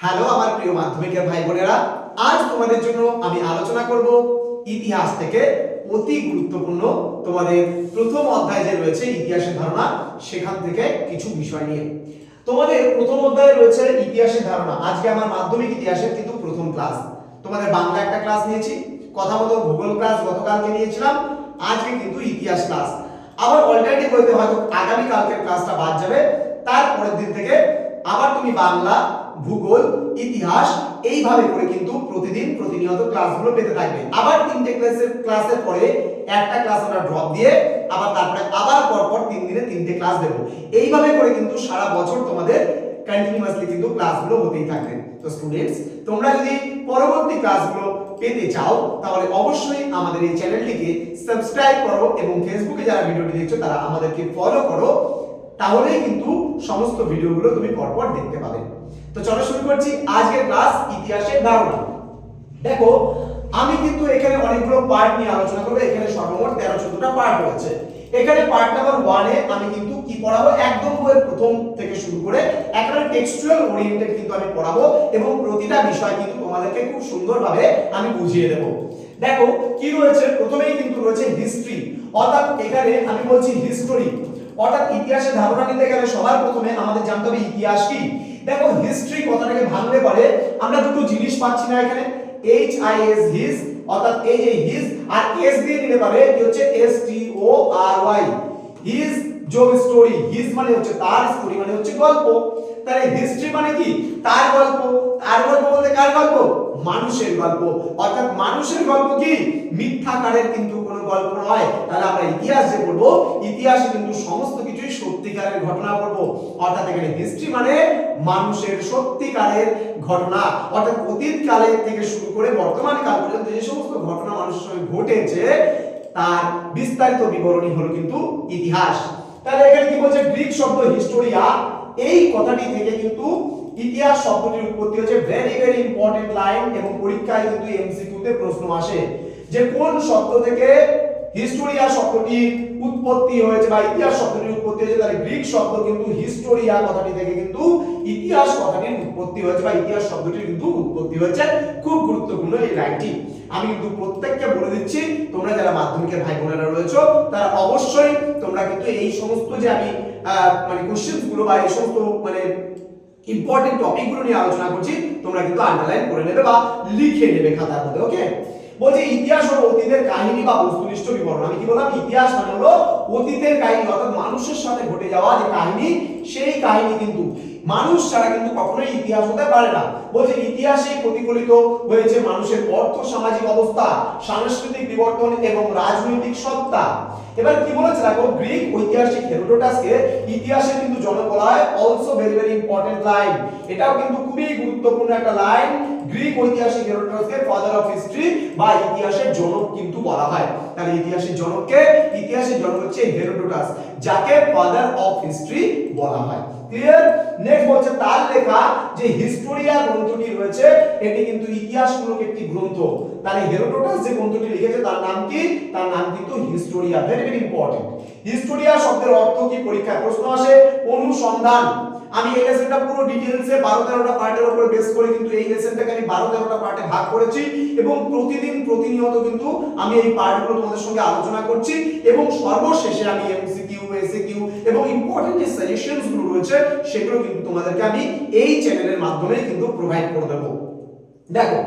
Hello আমার প্রিয় মাধ্যমিকের ভাই বোনেরা, আজ তোমাদের জন্য আমি আলোচনা করব ইতিহাস থেকে অতি গুরুত্বপূর্ণ। তোমাদের প্রথম অধ্যায় যে রয়েছে, ইতিহাসের ধারণা, সেখান থেকে কিছু বিষয় নিয়ে। তোমাদের প্রথম অধ্যায়ে রয়েছে ইতিহাসের ধারণা। আজকে আমার মাধ্যমিক ইতিহাসের কিন্তু প্রথম ক্লাস। তোমাদের বাংলা একটা ক্লাস নিয়েছি, কথা মতো ভূগোল ক্লাস গতকালকে নিয়েছিলাম, আজকে কিন্তু ইতিহাস ক্লাস। আবার অল্টারনেটিভ হইতে হয়তো আগামী কালকের ক্লাসটা বাদ যাবে তারপরের দিন থেকে আবার তুমি বাংলা, ভূগোল, ইতিহাস এইভাবে করে কিন্তু প্রতিদিন প্রতিনিয়ত ক্লাসগুলো পেতে থাকবে। আবার তিনটে ক্লাসের ক্লাসের পরে একটা ক্লাস আমরা ড্রপ দিয়ে আবার তারপরে আবার পরপর তিন দিনে তিনটে ক্লাস দেবো। এইভাবে করে কিন্তু সারা বছর তোমাদের কন্টিনিউয়াসলি কিন্তু ক্লাসগুলো হতেই থাকবে। তো স্টুডেন্টস তোমরা যদি পরবর্তী ক্লাসগুলো পেতে চাও, তাহলে অবশ্যই আমাদের এই চ্যানেলটিকে সাবস্ক্রাইব করো এবং ফেসবুকে যারা ভিডিওটি দেখছ, তারা আমাদেরকে ফলো করো। তাহলেই কিন্তু সমস্ত ভিডিওগুলো তুমি পরপর দেখতে পাবে। তো চলো শুরু করছি আজকের ক্লাস ইতিহাসের ধারণা। দেখো, আমি কিন্তু এখানে অনেকগুলো পার্ট নিয়ে আলোচনা করব। এখানে সর্বমোট তেরো চোদ্দটা পার্ট রয়েছে। এখানে পার্ট নাম্বার ওয়ানে আমি কিন্তু কি পড়াবো? একদম বইয়ের প্রথম থেকে শুরু করে একেবারে টেক্সচুয়াল ওরিয়েন্টেড কিন্তু আমি পড়াবো এবং প্রতিটা বিষয় কিন্তু তোমাদেরকে খুব সুন্দরভাবে আমি বুঝিয়ে দেবো। দেখো, কি রয়েছে? প্রথমেই কিন্তু রয়েছে হিস্ট্রি অর্থাৎ এখানে আমি বলছি হিস্টোরি অর্থাৎ ইতিহাসের ধারণা নিতে গেলে সবার প্রথমে আমাদের জানতে হবে ইতিহাস কি? দেখো হিস্ট্রি কথাটাকে ভাঙলে পারে আমরা দুটো জিনিস পাচ্ছি না এখানে। এইচ আই এস হিজ অর্থাৎ এই যে হিজ আর এস দিয়ে নিতে পারে কি হচ্ছে? S T O R Y his যোগ স্টোরি হিজ মানে হচ্ছে তার স্টোরি মানে হচ্ছে গল্প। তাহলে হিস্ট্রি মানে কি? তার গল্প। তার গল্প বলতে কার গল্প? মানুষের গল্প। অর্থাৎ মানুষের গল্প কি? মিথ্যাকারের কিন্তু কোনো গল্প নয়, তাহলে আমরা ইতিহাস যে পড়ব। ইতিহাসে কিন্তু সমস্ত কিছুই সত্যিকারের ঘটনা পড়ব। অর্থাৎ এখানে হিস্ট্রি মানে মানুষের সত্যিকারের ঘটনা। অর্থাৎ অতীত কালে থেকে শুরু করে বর্তমান কাল পর্যন্ত যে সমস্ত ঘটনা মানুষের সঙ্গে ঘটেছে, তার বিস্তারিত বিবরণী হলো কিন্তু ইতিহাস। তাহলে এখানে কি বলছে? গ্রিক শব্দ হিস্টোরিয়া। এই কথাটি থেকে কিন্তু ইতিহাস শব্দটির উৎপত্তি হচ্ছে ভেরি ভেরি ইম্পর্টেন্ট লাইন এবং পরীক্ষায় কিন্তু এমসিকিউ তে প্রশ্ন আসে। যে কোন শব্দ থেকে হিস্টোরিয়া শব্দটির উৎপত্তি হয়েছে বা ইতিহাস শব্দটির উৎপত্তি হয়েছে, তাহলে গ্রিক শব্দ কিন্তু হিস্টোরিয়া কথাটি থেকে কিন্তু ইতিহাস কথাটির উৎপত্তি হয়েছে বা ইতিহাস শব্দটির কিন্তু উৎপত্তি হয়েছে। খুব গুরুত্বপূর্ণ এই লাইনটি। আমি কিন্তু প্রত্যেককে বলে দিচ্ছি, তোমরা যারা মাধ্যমিকের ভাই বোনেরা রয়েছো, তারা অবশ্যই তোমরা কিন্তু এই সমস্ত যে আমি মানে কোশ্চেন্সগুলো বা এই সমস্ত মানে ইম্পর্টেন্ট টপিকগুলো নিয়ে আলোচনা করছি, তোমরা কিন্তু আন্ডারলাইন করে নেবে বা লিখে নেবে খাতার মধ্যে ওকে বলছে ইতিহাস হলো অতীতের কাহিনী বা বস্তুনিষ্ঠ বিবরণ। আমি কি বললাম? ইতিহাস মানে হলো অতীতের কাহিনী, অর্থাৎ মানুষের সাথে ঘটে যাওয়া যে কাহিনী, সেই কাহিনী কিন্তু মানুষ ছাড়া কিন্তু কখনোই ইতিহাস হতে পারে না। বলছে, ইতিহাসে প্রতিফলিত হয়েছে মানুষের অর্থ, সামাজিক অবস্থা, সাংস্কৃতিক বিবর্তন এবং রাজনৈতিক সত্তা। এবার কি বলেছে দেখো, গ্রিক ঐতিহাসিক হেরোডোটাসকে ইতিহাসের কিন্তু জনক বলা হয় also very very important line এটাও কিন্তু খুবই গুরুত্বপূর্ণ একটা লাইন গ্রিক ঐতিহাসিক হেরোডোটাসকে ফাদার অফ হিস্ট্রি বা ইতিহাসের জনক কিন্তু বলা হয়। তাহলে ইতিহাসের জনককে, ইতিহাসের জনক হচ্ছে হেরোডোটাস, যাকে ফাদার অফ হিস্ট্রি বলা হয়। ক্লিয়ার নেক্সট বলছে তার লেখা যে হিস্টোরিয়া গ্রন্থটি রয়েছে, এটি কিন্তু ইতিহাসমূলক একটি গ্রন্থ। তাহলে হেরোডোটাস যে গ্রন্থটি লিখেছে, তার নাম কি? তার নাম কিন্তু historia very very important historia শব্দের অর্থ কি? পরীক্ষায় প্রশ্ন আসে, অনুসন্ধান। আমি এই লেসনটা পুরো ডিটেইলসে 12 13টা পার্টের উপর বেস করে কিন্তু এই লেসনটাকে আমি 12 13টা পার্টে ভাগ করেছি এবং প্রতিদিন, প্রতিনিয়ত কিন্তু আমি এই পার্টগুলো তোমাদের সঙ্গে আলোচনা করছি এবং সর্বশেষে আমি এমসিকিউ এসিকিউ এবং ইম্পর্টেন্ট যে রয়েছে, সেগুলো কিন্তু তোমাদেরকে আমি এই চ্যানেলের মাধ্যমে কিন্তু প্রোভাইড করে দেব। দেখো,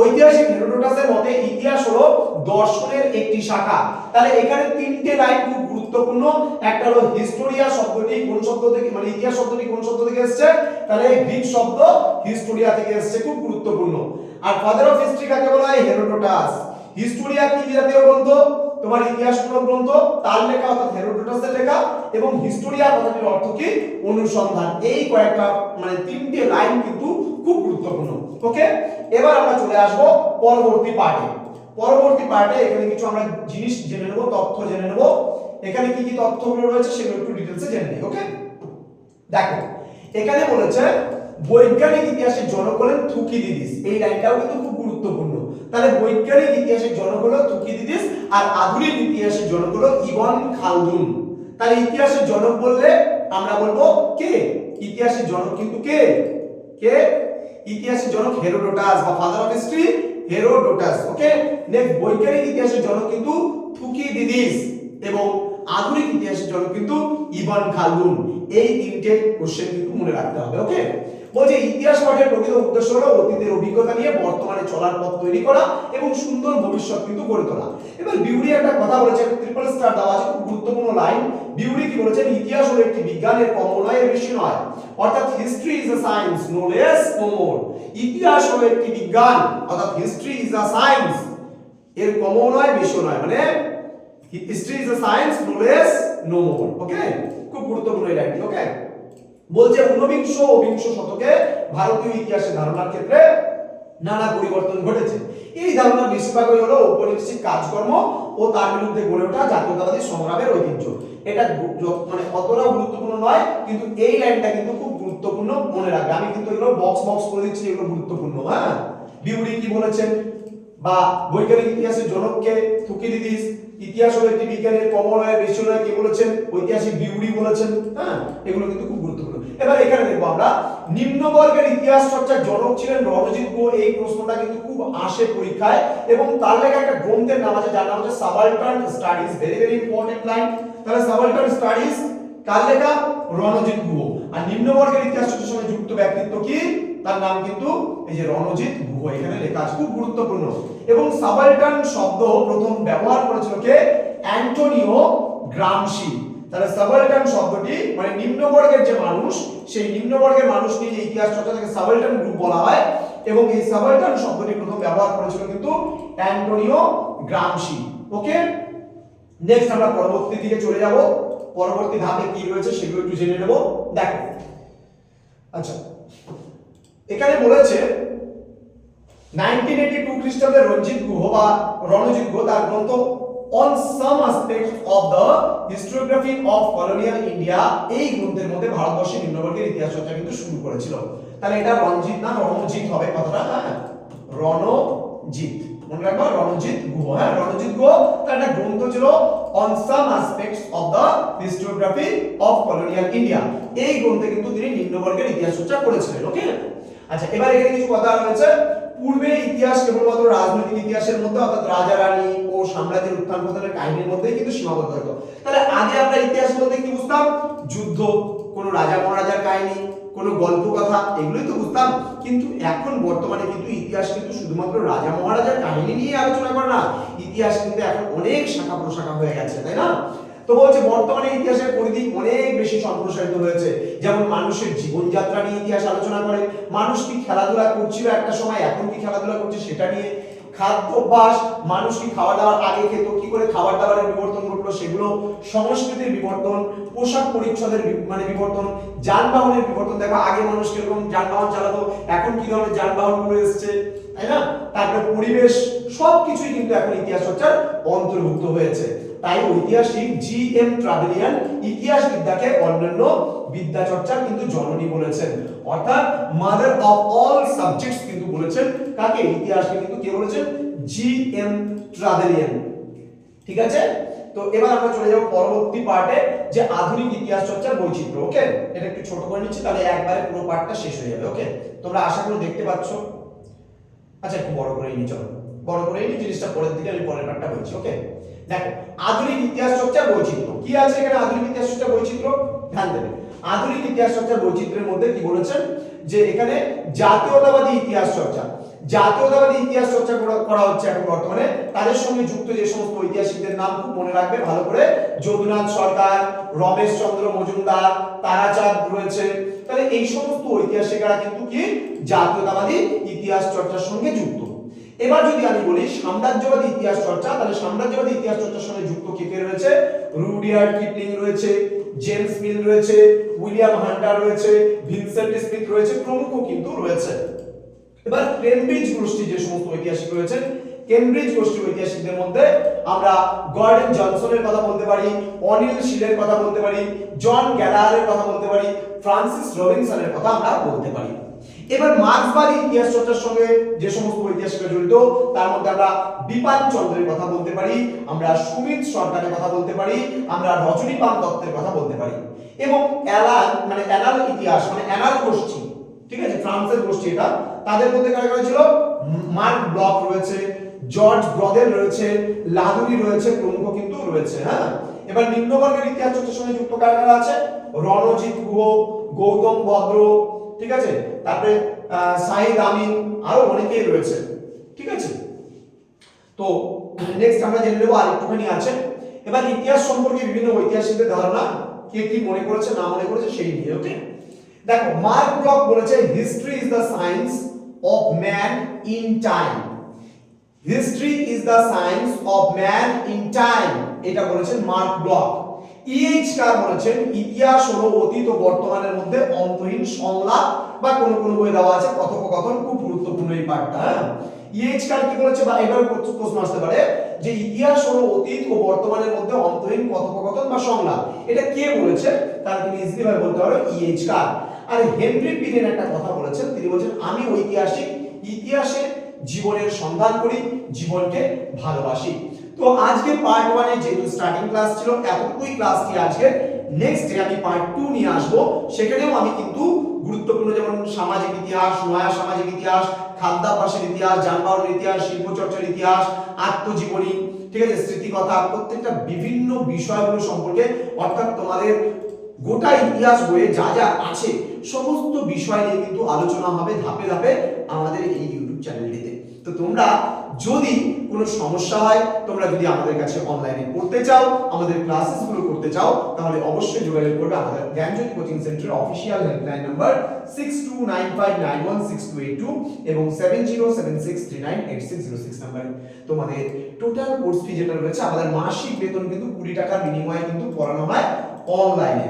ঐতিহাসিক হেরোডোটাসের মতে ইতিহাস হলো দর্শনের একটি শাখা। তাহলে এখানে তিনটে লাইন খুব গুরুত্বপূর্ণ। একটা হলো হিস্টোরিয়া শব্দটি কোন শব্দ থেকে মানে ইতিহাস শব্দটি কোন শব্দ থেকে এসেছে? তাহলে গ্রিক শব্দ হিস্টোরিয়া থেকে খুব গুরুত্বপূর্ণ। আর ফাদার অফ হিস্ট্রি কাকে বলা হয়? হেরোডোটাস হিস্টোরিয়া কি জাতীয় গ্রন্থ? তোমার ইতিহাস ইতিহাসমূলক গ্রন্থ তার লেখা অর্থাৎ হেরোডোটাসের লেখা এবং হিস্টোরিয়া কথাটির অর্থ কি? অনুসন্ধান। এই কয়েকটা মানে তিনটে লাইন কিন্তু খুব গুরুত্বপূর্ণ। ওকে? এবার আমরা চলে আসব পরবর্তী পার্টে। পরবর্তী পার্টে এখানে কিছু আমরা জিনিস জেনে নেব, তথ্য জেনে নেব। এখানে কি কি তথ্যগুলো রয়েছে সেগুলো একটু ডিটেলসে জেনে নিই, ওকে? দেখো, এখানে বলেছে, বৈজ্ঞানিক ইতিহাসের জনক হলেন থুকিদিদিস। এই লাইনটাও কিন্তু খুব তাহলে বৈজ্ঞানিক ইতিহাসের জনক হলো থুকিদিদিস আর আধুনিক ইতিহাসের জনক হলো ইবন খালদুন। তাহলে ইতিহাসের জনক বললে আমরা বলব কে? ইতিহাসের জনক কিন্তু কে? কে? ইতিহাসের জনক হেরোডোটাস বা father of history Herodotus. Okay next বৈজ্ঞানিক ইতিহাসের জনক কিন্তু থুকিডিডিস এবং আধুনিক ইতিহাসের জনক কিন্তু ইভান খালদুন। এই তিনটে কোশ্চেন কিন্তু মনে রাখতে হবে ওকে বলছে ইতিহাস পাঠের প্রকৃত উদ্দেশ্য হলো অতীতের অভিজ্ঞতা নিয়ে বর্তমানে চলার পথ তৈরি করা এবং সুন্দর ভবিষ্যৎ কিন্তু গড়ে তোলা। এবার বিউরি একটা কথা বলেছে ট্রিপল স্টার দেওয়া আছে, খুব গুরুত্বপূর্ণ লাইন বিউরি কি বলেছেন? ইতিহাস হলো একটি বিজ্ঞানের কম এর বেশি নয়, অর্থাৎ history is a science no less no more ইতিহাস হলো একটি বিজ্ঞান, অর্থাৎ হিস্ট্রি ইজ আ সায়েন্স এর কমও নয় বেশিও নয় মানে history is a science no less no more okay খুব গুরুত্বপূর্ণ এই লাইনটি ওকে বলছে ঊনবিংশ ও বিংশ শতকে ভারতীয় ইতিহাসে ধারণার ক্ষেত্রে নানা পরিবর্তন ঘটেছে। এই ধারণা বেশিরভাগই হলো ঔপনিবেশিক কাজকর্ম ও তার বিরুদ্ধে গড়ে ওঠা জাতীয়তাবাদী সংগ্রামের ঐতিহ্য। এটা মানে অতটা গুরুত্বপূর্ণ নয়, কিন্তু এই লাইনটা কিন্তু খুব গুরুত্বপূর্ণ মনে রাখবে। আমি কিন্তু এগুলো বক্স বক্স করে দিচ্ছি, এগুলো গুরুত্বপূর্ণ হ্যাঁ? বিউরি কি বলেছেন? বা বৈজ্ঞানিক ইতিহাসের জনককে থুকিডিডিস ইতিহাস হলো একটি বিজ্ঞানের কমলয় বেশি নয় কে বলেছেন? ঐতিহাসিক বিউরি বলেছেন হ্যাঁ? এগুলো কিন্তু খুব গুরুত্বপূর্ণ। এবার এখানে দেখব আমরা। নিম্নবর্গের ইতিহাস চর্চার জনক ছিলেন রণজিৎ গুহ এই প্রশ্নটা কিন্তু খুব আসে পরীক্ষায়। এবং তার লেখা একটা গ্রন্থের নাম আছে, যার নাম হচ্ছে subaltern studies very very important line তাহলে সাবাল্টার্ন স্টাডিজ, কার লেখা? রণজিৎ গুহ। আর নিম্নবর্গের ইতিহাস চর্চার সঙ্গে যুক্ত ব্যক্তিত্ব কি? তার নাম কিন্তু এই যে রণজিৎ গুহ, এখানে লেখা আছে, খুব গুরুত্বপূর্ণ। এবং সাবালটার্ন শব্দ প্রথম ব্যবহার করেছিল কে? Antonio Gramsci. তাহলে সাবালটার্ন শব্দটি মানে নিম্নবর্গের যে মানুষ, সেই নিম্নবর্গের মানুষ নিয়ে যে ইতিহাস চর্চা থেকে সাবালটার্ন গ্রুপ বলা হয়, এবং এই সাবালটার্ন শব্দটি প্রথম ব্যবহার করেছিল কিন্তু অ্যান্টোনিও গ্রামসি। ওকে? নেক্সট আমরা পরবর্তী দিকে চলে যাব। পরবর্তী ধাপে কি রয়েছে সেগুলো একটু জেনে নেব। দেখো। আচ্ছা। এখানে বলেছে 1982 খ্রিস্টাব্দে রঞ্জিত গুহ বা রণজিৎ গুহ তার গ্রন্থ on some aspects of the historiography of colonial India এই গ্রন্থের মধ্যে ভারতবর্ষের নিম্নবর্গের ইতিহাস চর্চা কিন্তু শুরু করেছিল। তাহলে এটা রণজিৎ না, রণজিৎ হবে কথাটা? হ্যাঁ রণজিৎ। মনে রাখবা, রণজিৎ গুহ। হ্যাঁ রণজিৎ গুহ, তার একটা গ্রন্থ ছিল on some aspects of the historiography of colonial India এই গ্রন্থে কিন্তু তিনি নিম্নবর্গের ইতিহাস চর্চা করেছিলেন ওকে আচ্ছা এবার এখানে কিছু কথা রয়েছে। পূর্বে ইতিহাস কেবলমাত্র রাজনৈতিক ইতিহাসের মধ্যে, অর্থাৎ রাজা, রানী ও সাম্রাজ্যের উত্থান পতনের কাহিনীর মধ্যেই কিন্তু সীমাবদ্ধ হতো তাহলে আগে আমরা ইতিহাস বলতে কি বুঝতাম? যুদ্ধ, কোনো রাজা মহারাজার কাহিনী, কোনো গল্প কথা, এগুলোই তো বুঝতাম। কিন্তু এখন বর্তমানে কিন্তু ইতিহাস কিন্তু শুধুমাত্র রাজা মহারাজার কাহিনী নিয়ে আলোচনা করে না, ইতিহাস কিন্তু এখন অনেক শাখা প্রশাখা হয়ে গেছে, তাই না? তো বলছে, বর্তমানে ইতিহাসের পরিধি অনেক বেশি সম্প্রসারিত হয়েছে। যেমন মানুষের জীবনযাত্রা নিয়ে ইতিহাস আলোচনা করে, মানুষ কি খেলাধুলা করছিল একটা সময়, এখন কি খেলাধুলা করছে সেটা নিয়ে খাদ্য অভ্যাস, মানুষ কি খাওয়া দাওয়ার আগে খেত, কি করে খাবার দাবারের বিবর্তন ঘটলো, সেগুলো সংস্কৃতির বিবর্তন, পোশাক পরিচ্ছদের মানে বিবর্তন, যানবাহনের বিবর্তন। দেখো, আগে মানুষ কীরকম যানবাহন চালাতো, এখন কি ধরনের যানবাহনগুলো এসছে, তাই না? তারপরে পরিবেশ, সবকিছুই কিন্তু এখন ইতিহাস চর্চার অন্তর্ভুক্ত হয়েছে। তাই ঐতিহাসিক জি এম ট্রাভেলিয়ান ইতিহাস বিদ্যাকে অন্যান্য বিদ্যা চর্চার কিন্তু জননী বলেছেন। অর্থাৎ মাদার অফ অল সাবজেক্টস কিন্তু বলেছেন। কাকে? ইতিহাসকে কিন্তু কে বলেছেন? G M Trevelyan. ঠিক আছে? তো এবার আমরা চলে যাব পরবর্তী পার্টে, যে আধুনিক ইতিহাস চর্চার বৈচিত্র্য, ওকে? এটা একটু ছোট করে নিচ্ছি, তাহলে একবারে পুরো পার্টটা শেষ হয়ে যাবে, ওকে? তোমরা আশা করি দেখতে পাচ্ছ। আচ্ছা একটু বড় করে নিই চলো। বড় করে নিই জিনিসটা পরের দিকে আমি পরের পার্টটা বলছি, ওকে? দেখো, আধুনিক ইতিহাস চর্চার বৈচিত্র্য। কি আছে এখানে আধুনিক ইতিহাস চর্চার বৈচিত্র্য? ধ্যান দেবে। আধুনিক ইতিহাস চর্চার বৈচিত্র্যের মধ্যে কি বলেছেন? যে এখানে জাতীয়তাবাদী ইতিহাস চর্চা। জাতীয়তাবাদী ইতিহাস চর্চা করা- হচ্ছে এখন বর্তমানে। তাদের সঙ্গে যুক্ত যে সমস্ত ঐতিহাসিকদের নাম খুব মনে রাখবে ভালো করে। যদুনাথ সরকার রমেশ চন্দ্র মজুমদার, তারাচাঁদ রয়েছে। তাহলে এই সমস্ত ঐতিহাসিকরা কিন্তু কি? জাতীয়তাবাদী ইতিহাস চর্চার সঙ্গে যুক্ত। এবার যদি আমি বলি সাম্রাজ্যবাদী ইতিহাস চর্চা, তাহলে সাম্রাজ্যবাদী ইতিহাস চর্চার সঙ্গে যুক্ত কে কে রয়েছে? রুডিয়ার্ড কিপলিং রয়েছে, জেমস মিল রয়েছে, উইলিয়াম হান্টার রয়েছে, ভিনসেন্ট স্মিথ রয়েছে, প্রমুখ কিন্তু রয়েছে। এবার কেমব্রিজ গোষ্ঠী যে সমস্ত ঐতিহাসিক রয়েছেন কেমব্রিজ গোষ্ঠীর ঐতিহাসিকদের মধ্যে আমরা গর্ডন জনসনের কথা বলতে পারি, অনিল শিলের কথা বলতে পারি, জন গ্যালারের কথা বলতে পারি, ফ্রান্সিস রবিনসনের কথা আমরা বলতে পারি। এবার মার্ক্সবাদী ইতিহাস চর্চার সঙ্গে যে সমস্ত ঐতিহাসিকরা জড়িত, তার মধ্যে আমরা বিপান চন্দ্রের কথা বলতে পারি, আমরা সুমিত সরকারের কথা বলতে পারি, আমরা রজনীকান্ত দত্তের কথা বলতে পারি। এবং অ্যালান মানে অ্যানাল ইতিহাস মানে অ্যানাল গোষ্ঠী, ঠিক আছে? ফ্রান্সের গোষ্ঠী এটা। তাদের মধ্যে কারা কারা ছিল? মার্ক ব্লক রয়েছে, জর্জ ব্রদেল রয়েছে, লাদুরি রয়েছে, প্রমুখ কিন্তু রয়েছে হ্যাঁ? এবার নিম্নবর্গের ইতিহাস চর্চার সঙ্গে যুক্ত কারা কারা আছে? রণজিৎ গুহ, গৌতম ভদ্র ঠিক আছে? তারপরে সাহিদ আমিন, আরও অনেকেই রয়েছে। ঠিক আছে? তো নেক্সট আমরা জেনে নেব আরেকটুখানি আছে। এবার ইতিহাস সম্পর্কে বিভিন্ন ঐতিহাসিকদের ধারণা কে কি মনে করেছে, না মনে করেছে, সেই নিয়ে ওকে দেখো, মার্ক ব্লক বলেছে history is the science of man in time history is the science of man in time এটা বলেছেন মার্ক ব্লক। ইএইচ কার বলেছেন ইতিহাস হলো অতীত ও বর্তমানের মধ্যে অন্তহীন সংলাপ বা কোন কোন বই দেওয়া আছে কথোপকথন, খুব গুরুত্বপূর্ণ এই পার্টটা হ্যাঁ? ইএইচ কার কি বলেছে বা এবার প্রশ্ন আসতে পারে যে ইতিহাস হলো অতীত ও বর্তমানের মধ্যে অন্তহীন কথোপকথন বা সংলাপ। এটা কে বলেছে? তাহলে তুমি ইজিলি ভাবে বলতে পারো ইএইচ কার। আর হেনরি পিডেন একটা কথা বলেছেন, তিনি বলেছেন, আমি ঐতিহাসিক ইতিহাসে জীবনের সন্ধান করি, জীবনকে ভালোবাসি। তো আজকে পার্ট ওয়ানে যেহেতু স্টার্টিং ক্লাস ছিল, এতটুকুই ক্লাস কি আজকে নেক্সট ডে আমি পার্ট টু নিয়ে আসব, সেখানেও আমি কিন্তু গুরুত্বপূর্ণ যেমন সামাজিক ইতিহাস নয়া সামাজিক ইতিহাস, খাদ্যাভ্যাসের ইতিহাস যানবাহনের ইতিহাস, শিল্পচর্চার ইতিহাস, আত্মজীবনী, ঠিক আছে, স্মৃতিকথা, প্রত্যেকটা বিভিন্ন বিষয়গুলো সম্পর্কে অর্থাৎ তোমাদের গোটা ইতিহাস বইয়ে যা যা আছে, সমস্ত বিষয় নিয়ে কিন্তু আলোচনা হবে ধাপে ধাপে আমাদের এই ইউটিউব চ্যানেলটিতে তো তোমরা যদি কোনো সমস্যা হয়, তোমরা যদি আমাদের কাছে অনলাইনে পড়তে চাও, আমাদের ক্লাসেসগুলো করতে চাও, তাহলে অবশ্যই যোগাযোগ করবে আমাদের জ্ঞানজ্যোতি কোচিং সেন্টারের official helpline number six two nine five nine one six two eight two এবং seven zero seven six three nine eight six zero six নাম্বারে তোমাদের টোটাল কোর্স ফি যেটা রয়েছে, আমাদের মাসিক বেতন কিন্তু কুড়ি টাকার বিনিময়ে কিন্তু পড়ানো হয় অনলাইনে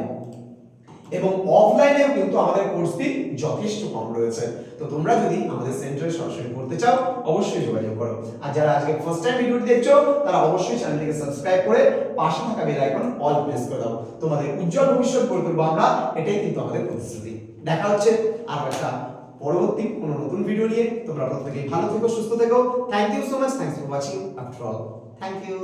এবং অফলাইনেও কিন্তু আমাদের কোর্সটি যথেষ্ট কম রয়েছে। তো তোমরা যদি আমাদের সেন্টারে সরাসরি পড়তে চাও, অবশ্যই যোগাযোগ করো। আর যারা আজকে ফার্স্ট টাইম ভিডিওটি দেখছ, তারা অবশ্যই চ্যানেলটিকে সাবস্ক্রাইব করে পাশে থাকা বেল আইকন অল প্রেস করে দাও। তোমাদের উজ্জ্বল ভবিষ্যৎ গড়ে তুলবো আমরা, এটাই কিন্তু আমাদের প্রতিশ্রুতি। দেখা হচ্ছে আর একটা পরবর্তী কোনো নতুন ভিডিও নিয়ে। তোমরা প্রত্যেকেই ভালো থেকো, সুস্থ থেকো। Thank you so much thanks for watching after all thank you